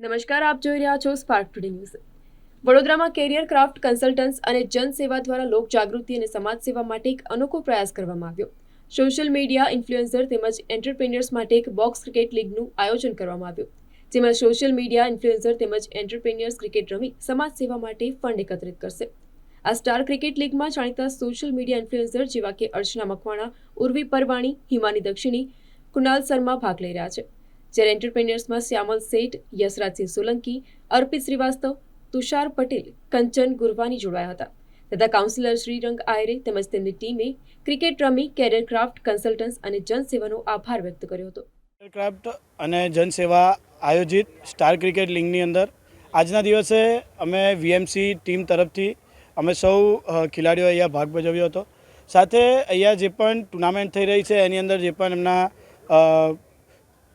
નમસ્કાર, આપ જોઈ રહ્યા છો સ્પાર્ક ટુડે ન્યૂઝ વડોદરામાં કેરિયર ક્રાફ્ટ કન્સલ્ટન્ટ્સ અને જનસેવા દ્વારા લોક જાગૃતિ અને સમાજ સેવા માટે એક અનોખો પ્રયાસ કરવામાં આવ્યો. સોશિયલ મીડિયા ઇન્ફ્લુએન્સર તેમજ એન્ટરપ્રેન્યોર્સ માટે એક બોક્સ ક્રિકેટ લીગનું આયોજન કરવામાં આવ્યું. જેમાં સોશિયલ મીડિયા ઇન્ફ્લુએન્સર તેમજ એન્ટરપ્રિન્યર્સ ક્રિકેટ રમી સમાજ સેવા માટે ફંડ એકત્રિત કરશે. આ સ્ટાર ક્રિકેટ લીગમાં જાણીતા સોશિયલ મીડિયા ઇન્ફ્લુએન્સર જેવા કે અર્ચના મકવાણા, ઉર્વી પરવાણી હિમાની દક્ષિણી કુનાલ શર્મા ભાગ લઈ રહ્યા છે. જ્યારે એન્ટરપ્રેન્યોર્સમાં શ્યામલ શેઠ, યશરાજસિંહ સોલંકી, અર્પિત શ્રીવાસ્તવ, તુષાર પટેલ, કંચન ગુરવાની જોડાયા હતા. તથા કાઉન્સિલર શ્રીરંગ આયરે તેમજ તેમની ટીમે ક્રિકેટ રમી કેરિયર ક્રાફ્ટ કન્સલ્ટન્ટ્સ અને જનસેવાનો આભાર વ્યક્ત કર્યો હતો. ક્રાફ્ટ અને જનસેવા આયોજિત સ્ટાર ક્રિકેટ લીગની અંદર આજના દિવસે અમે વીએમસી ટીમ તરફથી અમે સૌ ખેલાડીઓ અહીંયા ભાગ ભજવ્યો હતો. સાથે અહીંયા જે પણ ટુર્નામેન્ટ થઈ રહી છે, એની અંદર જે પણ એમના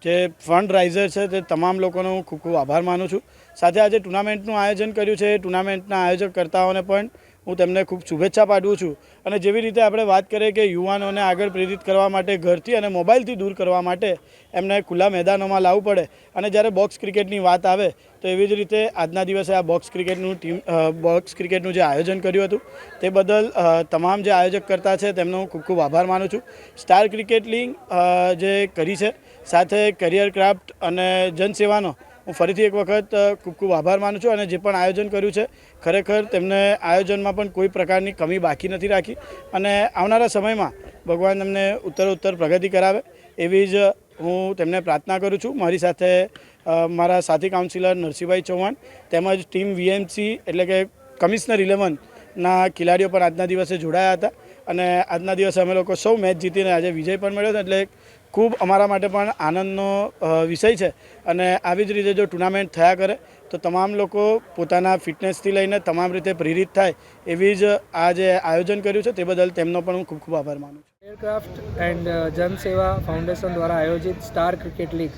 જે ફંડ રાઇઝર છે તે તમામ લોકોનો હું ખૂબ ખૂબ આભાર માનું છું. સાથે આજે ટુર્નામેન્ટનું આયોજન કર્યું છે. એ ટુર્નામેન્ટના આયોજકકર્તાઓને પણ હું તેમને ખૂબ શુભેચ્છા પાઠવું છું. અને જેવી રીતે આપણે વાત કરીએ કે યુવાનોને આગળ પ્રેરિત કરવા માટે ઘરથી અને મોબાઈલથી દૂર કરવા માટે એમને ખુલ્લા મેદાનોમાં લાવવું પડે અને જ્યારે બોક્સ ક્રિકેટની વાત આવે તો એવી જ રીતે આજના દિવસે આ બોક્સ ક્રિકેટનું ટીમ બોક્સ ક્રિકેટનું જે આયોજન કર્યું હતું તે બદલ તમામ જે આયોજક કરતા છે તેમનો હું ખૂબ ખૂબ આભાર માનું છું. સ્ટાર ક્રિકેટ લીગ જે કરી છે સાથે કરિયર ક્રાફ્ટ અને જનસેવાનો, હું ફરીથી એક વખત ખૂબ ખૂબ આભાર માનું છું અને જે પણ આયોજન કર્યું છે, ખરેખર તેમને આયોજનમાં પણ કોઈ પ્રકારની કમી બાકી નથી રાખી અને આવનારા સમયમાં ભગવાન તમને ઉત્તર ઉત્તર પ્રગતિ કરાવે એવી જ હું તેમને પ્રાર્થના કરું છું. મારી સાથે મારા સાથી કાઉન્સિલર નરસિંહભાઈ ચૌહાણ તેમજ ટીમ વીએમસી એટલે કે કમિશનર ઇલેવનના ખેલાડીઓ પણ આજના દિવસે જોડાયા હતા અને આજના દિવસે અમે લોકો સૌ મેચ જીતીને આજે વિજય પણ મળ્યો એટલે ખૂબ અમારા માટે પણ આનંદનો વિષય છે. અને આવી જ રીતે જો ટુર્નામેન્ટ થયા કરે, તો તમામ લોકો પોતાના ફિટનેસથી લઈને તમામ રીતે પ્રેરિત થાય એવી જ આ જે આયોજન કર્યું છે, તે બદલ તેમનો પણ હું ખૂબ ખૂબ આભાર માનું છું. એરક્રાફ્ટ એન્ડ જનસેવા ફાઉન્ડેશન દ્વારા આયોજિત સ્ટાર ક્રિકેટ લીગ,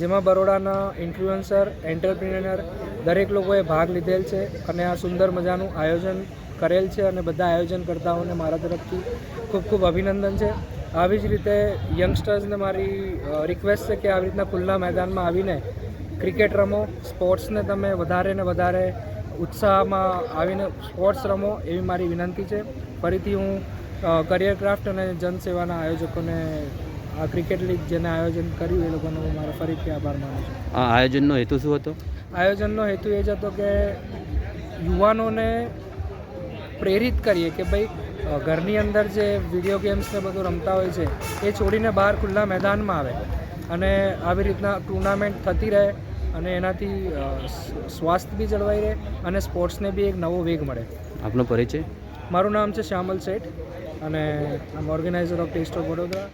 જેમાં બરોડાના ઇન્ફ્લુએન્સર, એન્ટરપ્રિનર દરેક લોકોએ ભાગ લીધેલ છે અને આ સુંદર મજાનું આયોજન કરેલ છે અને બધા આયોજનકર્તાઓને મારા તરફથી ખૂબ ખૂબ અભિનંદન છે. આવી જ રીતે યંગસ્ટર્સને મારી રિક્વેસ્ટ છે કે આવી રીતના ખુલ્લા મેદાનમાં આવીને ક્રિકેટ રમો સ્પોર્ટ્સને તમે વધારે ને વધારે ઉત્સાહમાં આવીને સ્પોર્ટ્સ રમો એવી મારી વિનંતી છે. ફરીથી હું કરિયર ક્રાફ્ટ અને જનસેવાના આયોજકોને આ ક્રિકેટ લીગ જેને આયોજન કર્યું એ લોકોનો હું મારો ફરીથી આભાર માનું છું. આ આયોજનનો હેતુ શું હતો? આયોજનનો હેતુ એ જ હતો કે યુવાનોને પ્રેરિત કરીએ કે ભાઈ ઘરની અંદર જે વીડિયો ગેમ્સ ને બધું રમતા હોય છે એ છોડીને બહાર ખુલ્લા મેદાનમાં આવે. અને આવી રીતના ટુર્નામેન્ટ થતી રહે અને એનાથી સ્વાસ્થ્ય બી જળવાઈ રહે અને સ્પોર્ટ્સને બી એક નવો વેગ મળે. આપનો પરિચય? મારું નામ છે શ્યામલ શેઠ અને આમ organiser of taste of Vadodara